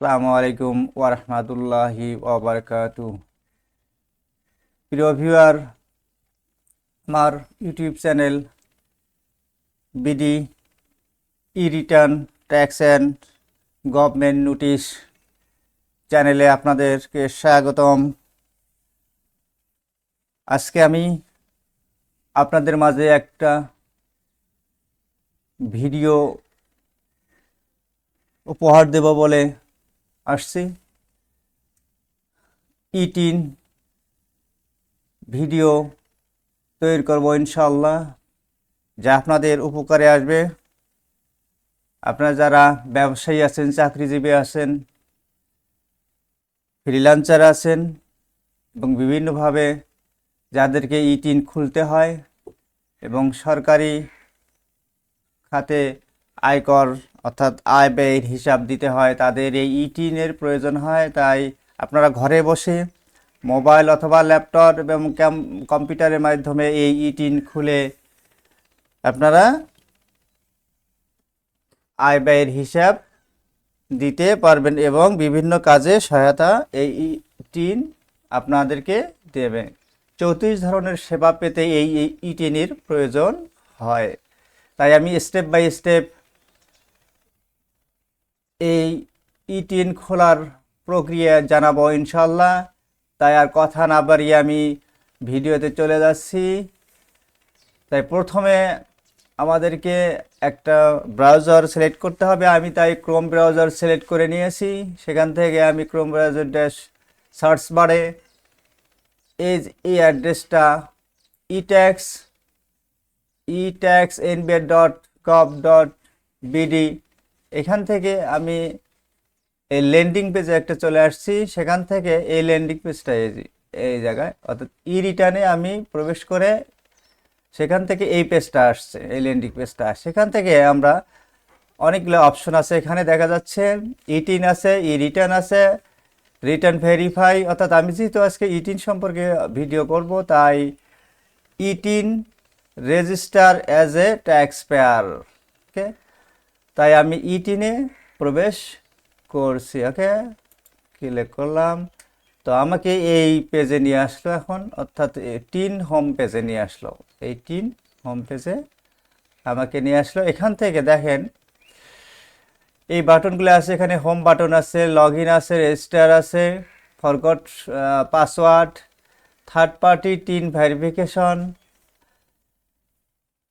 আসসালামু আলাইকুম ওরহমাতুল্লাহি ওবরকাতু প্রিয় ভিউয়ার, আমার YouTube channel BD E return tax and government notice চ্যানেলে আপনাদেরকে স্বাগতম। আজকে আমি আপনাদের মাঝে একটা ভিডিও উপহার দেব বলে আসছি। ইটিন ভিডিও তৈরি করব ইনশাল্লাহ যা আপনাদের উপকারে আসবে। আপনারা যারা ব্যবসায়ী আছেন, চাকরিজীবী আছেন ফ্রিল্যান্সার আছেন এবং বিভিন্নভাবে যাদেরকে ইটিন খুলতে হয় এবং সরকারি খাতে আয়কর অর্থাৎ আয় ব্যয়ের হিসাব দিতে হয়, তাদের এই ইটিনের প্রয়োজন হয়। তাই আপনারা ঘরে বসে মোবাইল অথবা ল্যাপটপ এবং কম্পিউটারের মাধ্যমে এই ইটিন খুলে আপনারা আয় ব্যয়ের হিসাব দিতে পারবেন এবং বিভিন্ন কাজে সহায়তা এই ইটিন আপনাদেরকে দেবে। চৌত্রিশ ধরনের সেবা পেতে এই ইটিনের প্রয়োজন হয়। তাই আমি স্টেপ বাই স্টেপ এই ইটিন খোলার প্রক্রিয়া জানাব ইনশাল্লাহ। তাই আর কথা না বাড়িয়ে আমি ভিডিওতে চলে যাচ্ছি। তাই প্রথমে আমাদেরকে একটা ব্রাউজার সিলেক্ট করতে হবে। আমি তাই ক্রোম ব্রাউজার সিলেক্ট করে নিয়েছি। সেখান থেকে আমি ক্রোম ব্রাউজার ড্যাশ সার্চ বারে এই এই অ্যাড্রেসটা etax etax NBR dot gov dot BD এখান থেকে আমি এই ল্যান্ডিং পেজে একটা চলে আসছি, সেখান থেকে এই ল্যান্ডিং পেজটা এই এই জায়গায়, অর্থাৎ ই রিটার্নে আমি প্রবেশ করে সেখান থেকে এই পেজটা আসছে, এই ল্যান্ডিং পেজটা সেখান থেকে আমরা অনেকগুলো অপশন আছে, এখানে দেখা যাচ্ছে ইটিন আছে ই রিটার্ন আছে রিটার্ন ভেরিফাই অর্থাৎ আমি যেহেতু আজকে ইটিন সম্পর্কে ভিডিও করব, তাই e TIN register as a tax payer okay তাই আমি ইটিনে প্রবেশ করছি, ওকে? ক্লিক করলাম। তো আমাকে এই পেজে নিয়ে আসলো এখন, অর্থাৎ টিন হোম পেজে নিয়ে আসলো। এই টিন হোম পেজে আমাকে নিয়ে আসলো। এখান থেকে দেখেন, এই বাটনগুলো আছে, এখানে হোম বাটন আছে লগ ইন আছে রেজিস্টার আছে forgot password third party TIN verification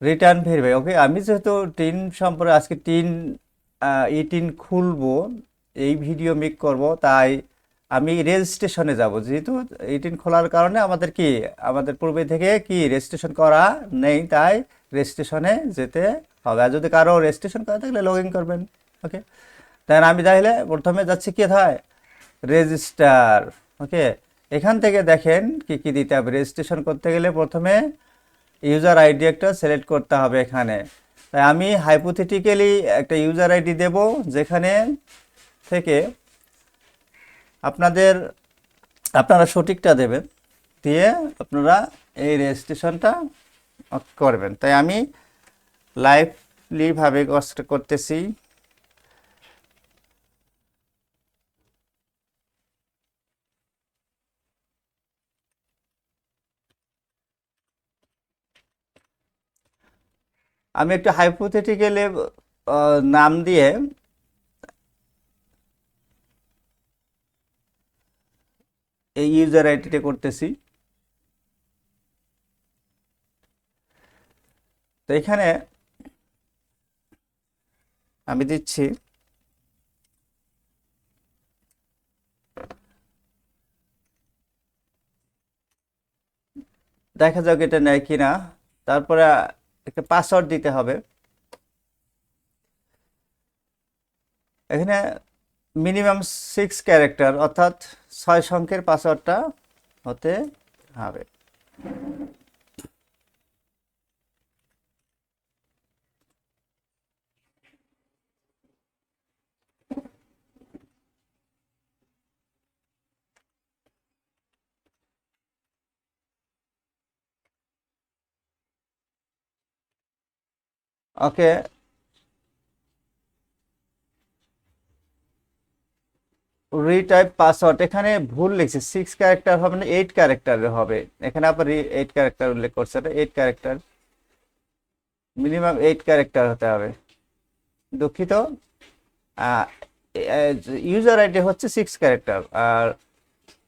return verify okay আমি যেহেতু টিন সম্পর্কে আজকে টিন ই টিন খুলবো, এই ভিডিও মেক করব, তাই আমি রেজিস্ট্রেশনে যাব। যেহেতু এই টিন খোলার কারণে আমাদের কি, আমাদের পূর্বে থেকে কি রেজিস্ট্রেশন করা নেই, তাই রেজিস্ট্রেশনে যেতে হবে। আর যদি কারও রেজিস্ট্রেশন করা থাকলে লগ ইন করবেন ওকে তাই আমি তাহলে প্রথমে যাচ্ছি কোথায়? রেজিস্টার ওকে এখান থেকে দেখেন কি কি দিতে হবে। রেজিস্ট্রেশন করতে গেলে প্রথমে ইউজার আইডি একটা সিলেক্ট করতে হবে এখানে। তাই আমি হাইপোথেটিক্যালি একটা ইউজার আইডি দেব, যেখানে থেকে আপনাদের, আপনারা সঠিকটা দেবেন, দিয়ে আপনারা এই রেজিস্ট্রেশনটা করবেন। তাই আমি লাইভলিভাবে কষ্ট করতেছি। আমি একটু হাইপোথেটিক্যালি নাম দিয়ে এই ইউজার আইডিটা করতেছি। তো এখানে আমি দিচ্ছি দেখা যাক এটা নেয় কিনা। তারপরে একটা পাসওয়ার্ড দিতে হবে। এখানে মিনিমাম সিক্স ক্যারেক্টার অর্থাৎ ছয় সংখ্যের পাসওয়ার্ডটা হতে হবে। ওকে। রিটাইপ পাসওয়ার্ড এখানে ভুল লিখছি। সিক্স ক্যারেক্টার হবে না এইট ক্যারেক্টারের হবে। এখানে আপনার এইট ক্যারেক্টার উল্লেখ করছে eight character minimum eight character হতে হবে। দুঃখিত। ইউজার আইডি হচ্ছে সিক্স ক্যারেক্টার আর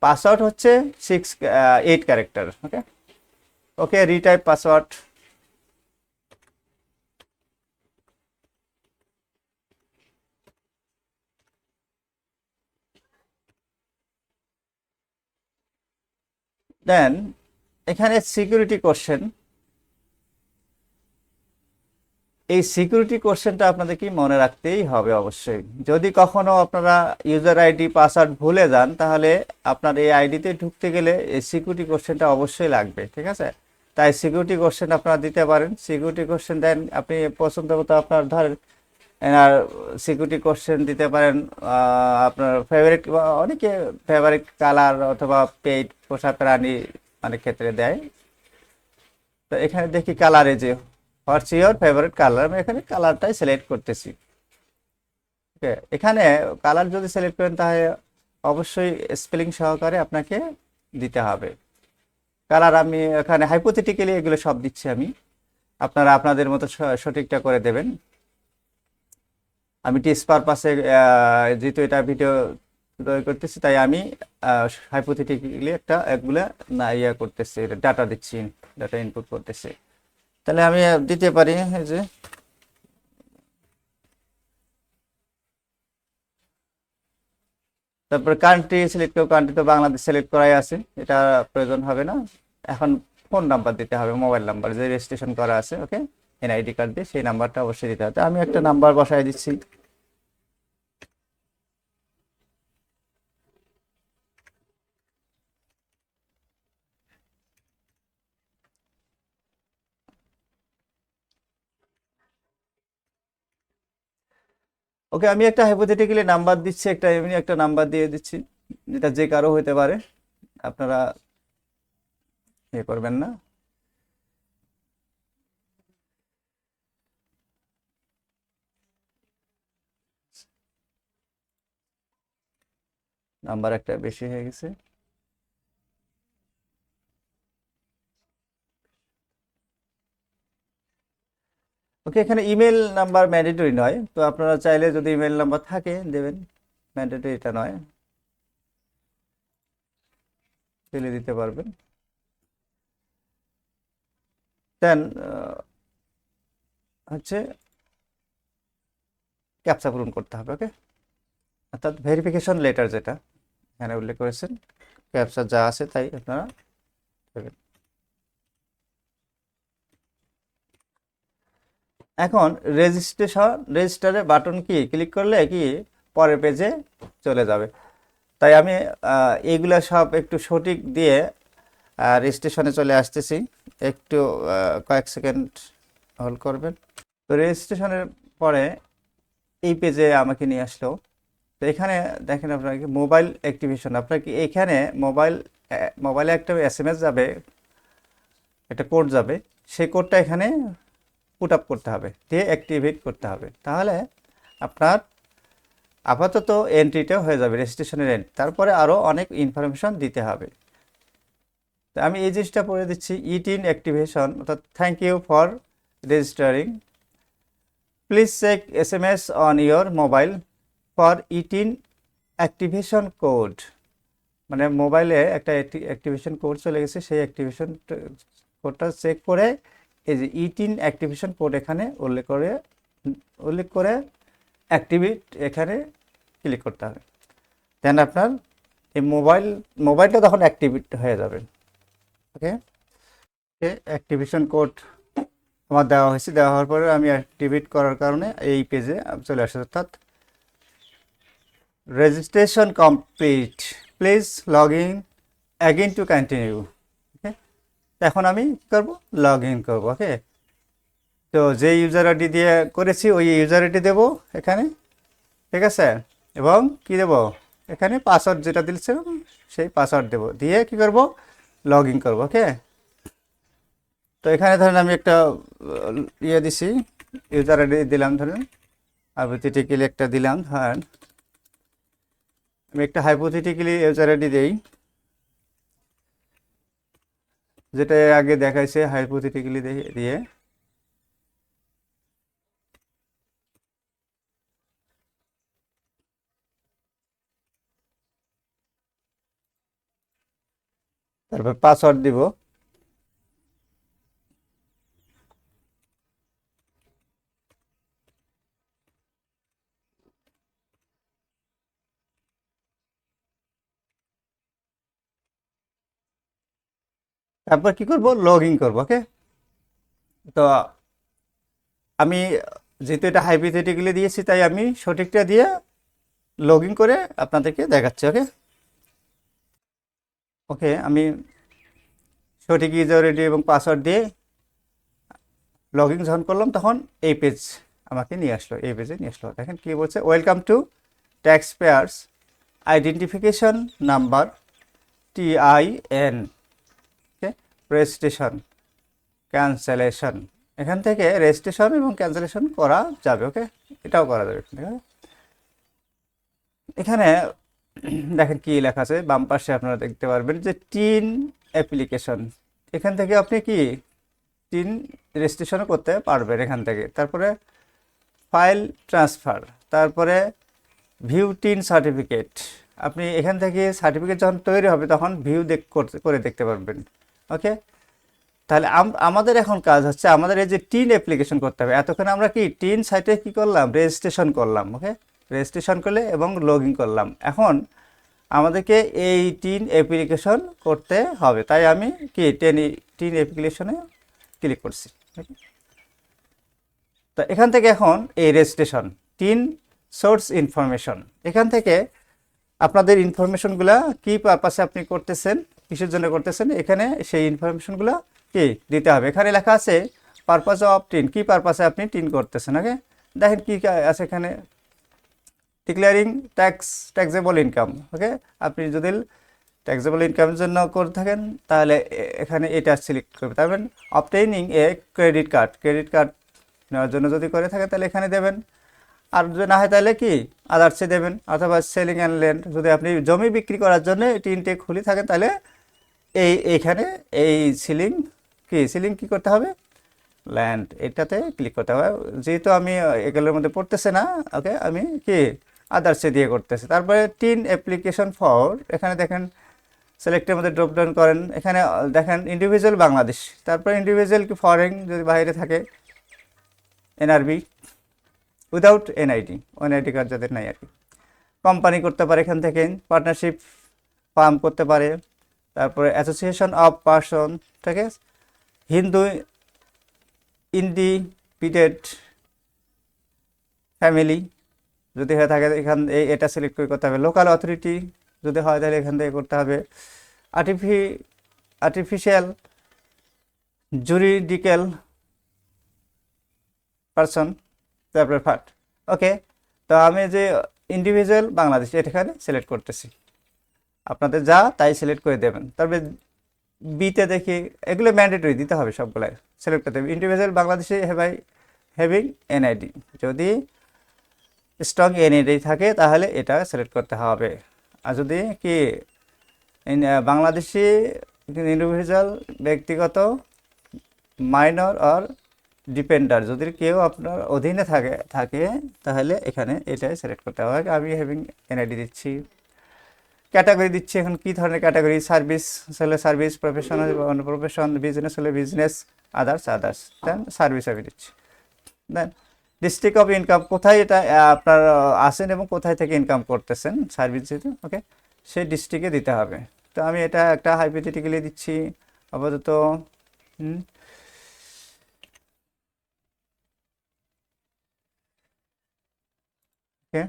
পাসওয়ার্ড হচ্ছে six eight character okay okay retype password then, এখানে সিকিউরিটি কোশ্চেন এই সিকিউরিটি কোশ্চেনটা আপনাদেরকে মনে রাখতেই হবে অবশ্যই। যদি কখনো আপনারা ইউজার আইডি পাসওয়ার্ড ভুলে যান, তাহলে আপনার এই আইডিতে ঢুকতে গেলে এই সিকিউরিটি কোশ্চেনটা অবশ্যই লাগবে, ঠিক আছে? তাই সিকিউরিটি কোশ্চেন আপনারা দিতে পারেন। সিকিউরিটি কোশ্চেন দেন, আপনি পছন্দ মতো আপনার ধরেন এনার সিকিউরিটি কোশ্চেন দিতে পারেন আপনার ফেভারিট অনেকে ফেভারিট কালার অথবা পেইড পোষা প্রাণী অনেক ক্ষেত্রে দেয়। তো এখানে দেখি কালারে যে হোয়াটস ইয়োর ফেভারিট কালার আমি এখানে কালারটাই সিলেক্ট করতেছি। ওকে এখানে কালার যদি সিলেক্ট করেন তাহলে অবশ্যই স্পেলিং সহকারে আপনাকে দিতে হবে। কালার আমি এখানে হাইপোথেটিক্যালি এগুলো সব দিচ্ছি আমি। আপনারা আপনাদের মতো সঠিকটা করে দেবেন। আমি টেস্ট পারপাসে যেহেতু এটা ভিডিও তৈরি করতেছি, তাই আমি হাইপোথেটিক্যালি একটা একগুলা, না, ইয়া করতেছি ডাটা দিচ্ছি ডাটা ইনপুট করতেছি। তাহলে আমি দিতে পারি, এই যে। তারপর কান্ট্রি সিলেক্ট করব কান্ট্রি তো বাংলাদেশ সিলেক্ট করাই আছে, এটা প্রয়োজন হবে না। এখন ফোন নাম্বার দিতে হবে মোবাইল নাম্বার যে রেজিস্ট্রেশন করা আছে ওকে এনআইডি কার্ড দিয়ে সেই নাম্বারটা অবশ্যই দিতে হবে। আমি একটা নাম্বার বসাই দিচ্ছি। ওকে, আমি একটা হাইপোথেটিক্যালি নাম্বার দিচ্ছি, একটা এমনি একটা নাম্বার দিয়ে দিচ্ছি, যেটা যে কারও হতে পারে। আপনারা ইয়ে করবেন না। নাম্বার একটা বেশি হয়ে গেছে। ওকে, এখানে ইমেল নাম্বার ম্যান্ডেটরি নয়, তো আপনারা চাইলে যদি ইমেল নাম্বার থাকে দেবেন, ম্যান্ডেটরি এটা নয়। ফেলে দিতে পারবেন। দেন হচ্ছে ক্যাপচা পূরণ করতে হবে, ওকে? অর্থাৎ ভেরিফিকেশন লেটার যেটা এখানে উল্লেখ করেছেন। ক্যাপচা যা আছে তাই আপনারা এখন রেজিস্ট্রেশন রেজিস্টারে বাটন কি? ক্লিক করলে কি পরের পেজে চলে যাবে। তাই আমি এইগুলা সব একটু সঠিক দিয়ে রেজিস্ট্রেশনে চলে আসতেছি। একটু কয়েক সেকেন্ড হোল্ড করবেন। তো রেজিস্ট্রেশনের পরে এই পেজে আমাকে নিয়ে আসলো। তো এখানে দেখেন আপনার কি মোবাইল অ্যাক্টিভেশন। আপনার কি এখানে মোবাইল মোবাইলে একটা এস এম এস যাবে, একটা কোড যাবে, সেই কোডটা এখানে পুট আপ করতে হবে, দিয়ে অ্যাক্টিভেট করতে হবে। তাহলে আপনার আপাতত এন্ট্রিটা হয়ে যাবে রেজিস্ট্রেশনের এন্ট্রি তারপরে আরও অনেক ইনফরমেশন দিতে হবে। তো আমি এই জিনিসটা পড়ে দিচ্ছি ইট ইন অ্যাক্টিভেশন অর্থাৎ thank you for registering please check S M S on your mobile for e TIN activation code. মানে মোবাইলে একটা অ্যাক্টিভেশন কোড চলে গেছে, সেই অ্যাক্টিভেশন কোডটা চেক করে এই যে ইটিন অ্যাক্টিভেশন কোড এখানে উল্লেখ করে উল্লেখ করে অ্যাক্টিভেট এখানে ক্লিক করতে হবে। দেন আপনার এই মোবাইল, মোবাইলটা তখন অ্যাক্টিভেট হয়ে যাবে। ওকে? অ্যাক্টিভেশন কোড আমার দেওয়া হয়েছে। দেওয়া হওয়ার পরে আমি অ্যাক্টিভেট করার কারণে এই পেজে চলে আসে, অর্থাৎ registration complete please log in again to continue okay এখন আমি কী করব? লগ ইন করব ওকে তো যে ইউজার আইডি দিয়ে করেছি, ওই ইউজার আইডি দেবো এখানে, ঠিক আছে? এবং কি দেব? এখানে পাসওয়ার্ড যেটা দিয়েছিলাম, সেই পাসওয়ার্ড দেবো। দিয়ে কি করব? লগ ইন করব ওকে তো এখানে ধরেন আমি একটা ইয়ে দিছি ইউজার আইডি দিলাম ধরেন আর একটা দিলাম, ধরেন। আমি একটা হাইপোথেটিক্যালি ইউজার দেই যেটা আগে দেখাইছে হাইপোথেটিক্যালি দিয়ে। তারপর পাসওয়ার্ড দিব। তারপর কি করব? লগ ইন করব ওকে তো আমি যেহেতু এটা হাইপোথেটিক্যালি দিয়েছি, তাই আমি সঠিকটা দিয়ে লগ ইন করে আপনাদেরকে দেখাচ্ছি ওকে ওকে আমি সঠিক ইউজার আইডি এবং পাসওয়ার্ড দিয়ে লগ ইন যখন করলাম, তখন এই পেজ আমাকে নিয়ে আসলো, এই পেজে নিয়ে আসলো। দেখেন কি বলছে welcome to tax payers identification number TIN registration cancellation এখান থেকে রেজিস্ট্রেশন এবং ক্যান্সেলেশন করা যাবে ওকে এটাও করা যাবে এখান থেকে। এখানে দেখেন কি লেখা আছে, বাম পাশে আপনারা দেখতে পারবেন যে টিন অ্যাপ্লিকেশন। এখান থেকে আপনি কি টিন রেজিস্ট্রেশনও করতে পারবেন এখান থেকে। তারপরে ফাইল ট্রান্সফার, তারপরে ভিউ টিন সার্টিফিকেট। আপনি এখান থেকে সার্টিফিকেট যখন তৈরি হবে, তখন ভিউ দেখ করে দেখতে পারবেন। ওকে? তাহলে আমাদের এখন কাজ হচ্ছে আমাদের এই যে টিন অ্যাপ্লিকেশন করতে হবে। এতক্ষণ আমরা কি টিন সাইটে কি করলাম? রেজিস্ট্রেশন করলাম, ওকে? রেজিস্ট্রেশন করলে এবং লগ করলাম। এখন আমাদেরকে এই টিন অ্যাপ্লিকেশন করতে হবে। তাই আমি কি টেন, টিন অ্যাপ্লিকেশনে ক্লিক করছি তো এখান থেকে এখন এই রেজিস্ট্রেশন টিন সোর্স ইনফরমেশন এখান থেকে আপনাদের ইনফরমেশনগুলো কি পারপাসে আপনি করতেছেন? কিসের জন্য করতেছেন, এখানে সেই ইনফরমেশনগুলো কি দিতে হবে? এখানে লেখা আছে পারপাস অফ টিন কি পারপাসে আপনি টিন করতেছেন? ওকে দেখেন কী আছে এখানে। Declaring tax taxable income okay আপনি যদি ট্যাক্সেবল ইনকামের জন্য করে থাকেন, তাহলে এখানে এটা সিলেক্ট করবে। তারপর obtaining a credit card credit card নেওয়ার জন্য যদি করে থাকে, তাহলে এখানে দেবেন। আর যদি না হয়, তাহলে কি? আদার্সে দেবেন, অথবা সেলিং অ্যান্ড ল্যান্ড যদি আপনি জমি বিক্রি করার জন্য টিনটে খুলি থাকেন, তাহলে এই এইখানে এই সিলিং কি? সিলিং কি করতে হবে? ল্যান্ড এটাতে ক্লিক করতে হবে। যেহেতু আমি এগুলোর মধ্যে পড়তেছে না ওকে আমি কি? আদার্সে দিয়ে করতেছি। তারপরে টিন অ্যাপ্লিকেশন ফর এখানে দেখেন সিলেক্টের মধ্যে ড্রপ ডাউন করেন। এখানে দেখেন ইন্ডিভিজুয়াল বাংলাদেশ। তারপরে ইন্ডিভিজুয়াল কি ফরেন যদি বাইরে থাকে? NRB without NID NID card যাদের নাই আর কি। কোম্পানি করতে পারে এখান থেকে পার্টনারশিপ ফার্ম করতে পারে। তারপরে অ্যাসোসিয়েশন অফ পার্সন থেকে হিন্দু ইন্ডিপিডেড ফ্যামিলি যদি হয়ে থাকে, এখান এটা সিলেক্ট করে করতে হবে। লোকাল অথরিটি যদি হয়, তাহলে এখান থেকে করতে হবে। আর্টিফি আর্টিফিশিয়াল জুরিডিক্যাল পারসন তারপরে ফাট ওকে তো আমি যে ইন্ডিভিজুয়াল বাংলাদেশ এখানে সিলেক্ট করতেছি। আপনাদের যা, তাই সিলেক্ট করে দেবেন। তারপরে বিতে দেখি, এগুলো ম্যান্ডেটরি দিতে হবে সবগুলাই। সিলেক্ট করতে হবে ইন্ডিভিজুয়াল বাংলাদেশে হেভাই হ্যাভিং এনআইডি যদি স্ট্রং এনআইডি থাকে, তাহলে এটা সিলেক্ট করতে হবে। আর যদি কি বাংলাদেশি ইন্ডিভিজুয়াল ব্যক্তিগত মাইনর আর ডিপেন্ডার যদি কেউ আপনার অধীনে থাকে থাকে, তাহলে এখানে এটাই সিলেক্ট করতে হবে। আমি হ্যাভিং এনআইডি দিচ্ছি। ক্যাটাগরি দিচ্ছি এখন কী ধরনের ক্যাটাগরি? সার্ভিস হলে সার্ভিস প্রফেশনাল প্রফেশন বিজনেস হলে business others others then service আমি দিচ্ছি। দেন ডিস্ট্রিক্ট অফ ইনকাম কোথায় এটা আপনার আসেন এবং কোথায় থেকে ইনকাম করতেছেন? সার্ভিস যেহেতু ওকে সেই ডিস্ট্রিক্টে দিতে হবে। তো আমি এটা একটা হাইপোথেটিক্যালি দিচ্ছি। আপাতত ওকে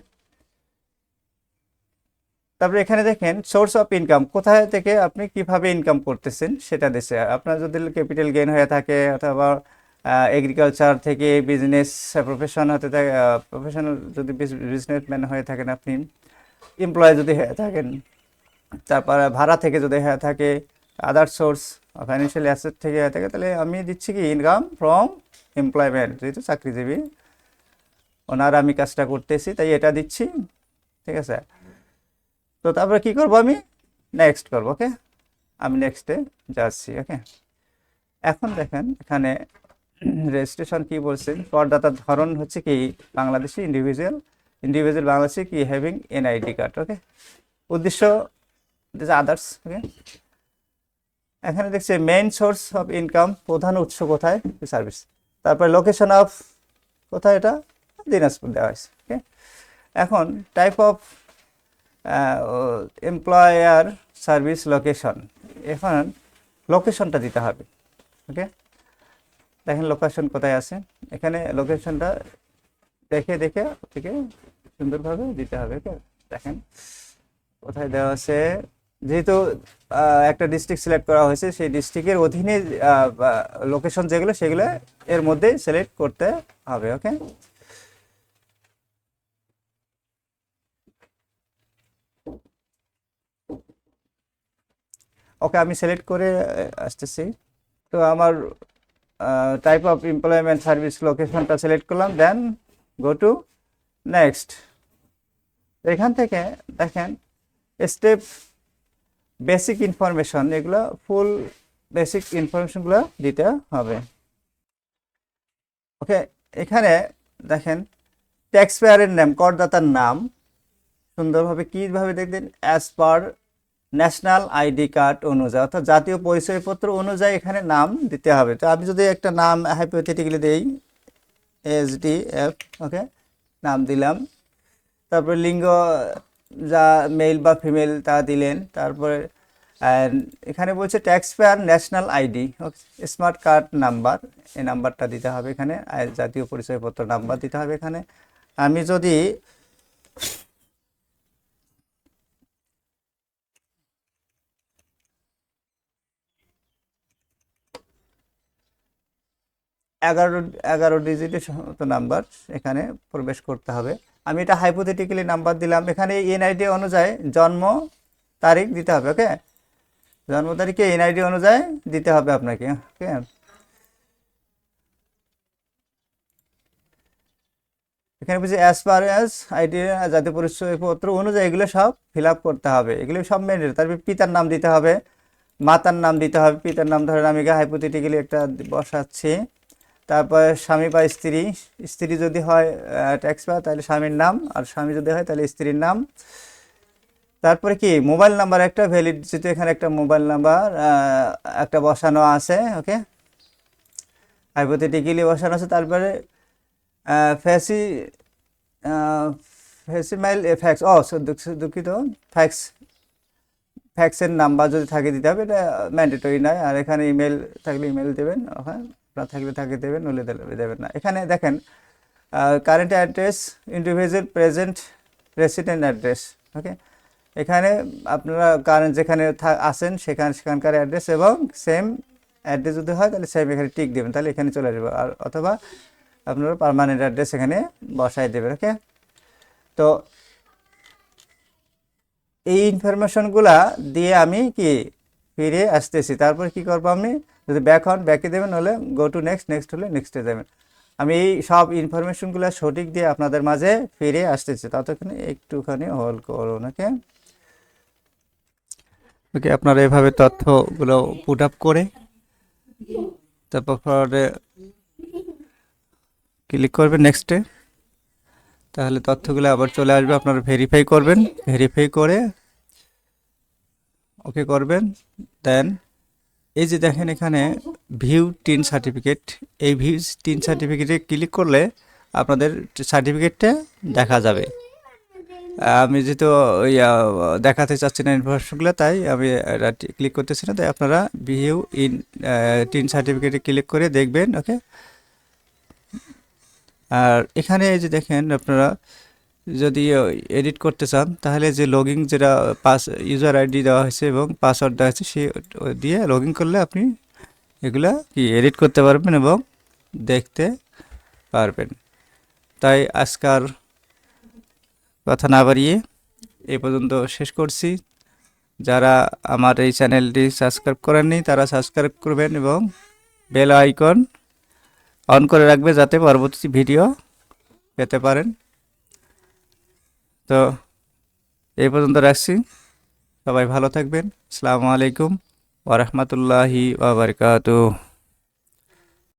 তারপরে এখানে দেখেন সোর্স অফ ইনকাম কোথায় থেকে আপনি কীভাবে ইনকাম করতেছেন সেটা দেশে আপনার যদি ক্যাপিটাল গেইন হয়ে থাকে অথবা এগ্রিকালচার থেকে বিজনেস প্রফেশন হতে থাকে প্রফেশনাল যদি বিজনেসম্যান হয়ে থাকেন আপনি এমপ্লয় যদি হয়ে থাকেন, তারপরে ভাড়া থেকে যদি হয়ে থাকে আদার সোর্স ফাইন্যান্সিয়াল অ্যাসেট থেকে হয়ে থাকে, তাহলে আমি দিচ্ছি কি ইনকাম ফ্রম এমপ্লয়মেন্ট যেহেতু চাকরিজীবী, ওনার আমি কাজটা করতেছি, তাই এটা দিচ্ছি, ঠিক আছে? তো তারপরে কি করব আমি? নেক্সট করব ওকে আমি নেক্সটে যাচ্ছি ওকে এখন দেখেন, এখানে রেজিস্ট্রেশন কি বলছে? করদাতার ধরন হচ্ছে কি বাংলাদেশি ইন্ডিভিজুয়াল ইন্ডিভিজুয়াল বাংলাদেশি কি হ্যাভিং এনআইডি কার্ড ওকে উদ্দেশ্য আদার্স ওকে এখানে দেখছি মেইন সোর্স অফ ইনকাম প্রধান উৎস কোথায়? সার্ভিস তারপরে লোকেশন অফ কোথায় এটা? দিনাজপুর দেওয়া হয়েছে ওকে এখন type of employer service location এখন লোকেশনটা দিতে হবে ওকে দেখেন লোকেশন কোথায় আছে। এখানে লোকেশনটা দেখে দেখে থেকে সুন্দরভাবে দিতে হবে ওকে দেখেন কোথায় দেওয়া আছে। যেহেতু একটা ডিস্ট্রিক্ট সিলেক্ট করা হয়েছে, সেই ডিস্ট্রিক্টের অধীনে লোকেশন যেগুলো, সেগুলো এর মধ্যেই সিলেক্ট করতে হবে ওকে ওকে আমি সিলেক্ট করে আসতেছি। তো আমার টাইপ অফ এমপ্লয়মেন্ট সার্ভিস লোকেশনটা সিলেক্ট করলাম দেন গো টু নেক্সট এখান থেকে দেখেন স্টেপ বেসিক ইনফরমেশন এগুলো ফুল বেসিক ইনফরমেশনগুলো দিতে হবে। ওকে, এখানে দেখেন ট্যাক্স পেয়ারের নাম, করদাতার নাম, সুন্দরভাবে কীভাবে দেখবেন as per national ID card অনুযায়ী, অর্থাৎ জাতীয় পরিচয়পত্র অনুযায়ী এখানে নাম দিতে হবে। তো আমি যদি একটা নাম হাইপোথেটিক্যালি দেই এস ডি এফ ওকে নাম দিলাম। তারপরে লিঙ্গ, যা মেল বা ফিমেল তা দিলেন। তারপরে এখানে বলছে tax payer national ID smart card number এই নাম্বারটা দিতে হবে এখানে জাতীয় পরিচয়পত্র নাম্বার দিতে হবে এখানে। আমি যদি এগারো এগারো ডিজিটের মতো নাম্বার এখানে প্রবেশ করতে হবে। আমি এটা হাইপোথেটিক্যালি নাম্বার দিলাম। এখানে এনআইডি অনুযায়ী জন্ম তারিখ দিতে হবে ওকে জন্ম তারিখে এনআইডি অনুযায়ী দিতে হবে আপনাকে ওকে এখানে বলছি অ্যাজ পার অ্যাজ আইডি জাতীয় পরিচয়পত্র অনুযায়ী এগুলো সব ফিল করতে হবে। এগুলো সব মেন তারপরে পিতার নাম দিতে হবে, মাতার নাম দিতে হবে। পিতার নাম ধরেন আমি হাইপোথেটিক্যালি একটা বসাচ্ছি। তারপরে স্বামী বা স্ত্রী স্ত্রী যদি হয় ট্যাক্স পায়, তাহলে স্বামীর নাম, আর স্বামী যদি হয়, তাহলে স্ত্রীর নাম। তারপরে কি মোবাইল নাম্বার একটা ভ্যালিড যেহেতু এখানে একটা মোবাইল নাম্বার একটা বসানো আছে ওকে হাইপোথেটিক্যালি বসানো আছে, তারপরে ফ্যাসি ফ্যাসি ফ্যাসিমাইল ফ্যাক্স ও দুঃখ- দুঃখিত ফ্যাক্স ফ্যাক্সের নাম্বার যদি থাকে দিতে হবে, এটা ম্যান্ডেটরি নয়, আর এখানে ইমেল থাকলে ইমেল দেবেন ওখানে না থাকলে থাকে দেবেন নলে দেবেন না। এখানে দেখেন current address individual present resident address okay এখানে আপনারা কারেন্ট যেখানে আছেন, সেখানে সেখানকার অ্যাড্রেস এবং সেম অ্যাড্রেস যদি হয়, তাহলে সেম এখানে টিক দেবেন। তাহলে এখানে চলে আসবে। আর অথবা আপনারা পার্মানেন্ট অ্যাড্রেস এখানে বসাই দেবেন ওকে তো এই ইনফরমেশনগুলা দিয়ে আমি কি ফিরে আসতেছি। তারপর কি করব আমি? যদি ব্যাক হন ব্যাকে দেবেন, হলে গো টু নেক্সট নেক্সট হলে নেক্সটে যাবেন আমি এই সব ইনফরমেশনগুলো সঠিক দিয়ে আপনাদের মাঝে ফিরে আসতেছি। ততক্ষণে একটুখানি হোল্ড করুন ওকে ওকে আপনারা এভাবে তথ্যগুলো পুট আপ করে তারপরে ক্লিক করবেন নেক্সটে তাহলে তথ্যগুলো আবার চলে আসবে, আপনারা ভেরিফাই করবেন। ভেরিফাই করে ওকে করবেন দেন এই যে দেখেন এখানে ভিউ টিন সার্টিফিকেট, এই ভিউ টিন সার্টিফিকেটে ক্লিক করলে আপনাদের সার্টিফিকেটটা দেখা যাবে। আমি যেহেতু ওই দেখাতে চাচ্ছি না ইনফরমেশনগুলো, তাই আমি ক্লিক করতেছি না, তাই আপনারা ভিউ ইন টিন সার্টিফিকেটে ক্লিক করে দেখবেন, ওকে? আর এখানে এই যে দেখেন আপনারা যদি এডিট করতে চান, তাহলে যে লগইন যেটা পাস ইউজার আইডি দেওয়া হয়েছে এবং পাসওয়ার্ড দেওয়া হয়েছে, সে দিয়ে লগ করলে আপনি এগুলা কি এডিট করতে পারবেন এবং দেখতে পারবেন। তাই আজকার কথা না বাড়িয়ে এ পর্যন্ত শেষ করছি। যারা আমার এই চ্যানেলটি সাবস্ক্রাইব করেননি, তারা সাবস্ক্রাইব করবেন এবং বেল আইকন অন করে রাখবে, যাতে পরবর্তী ভিডিও পেতে পারেন। তো এই পর্যন্ত রাখছি। সবাই ভালো থাকবেন। আসসালামু আলাইকুম ওরহমতুল্লাহি ওবরকাতুহ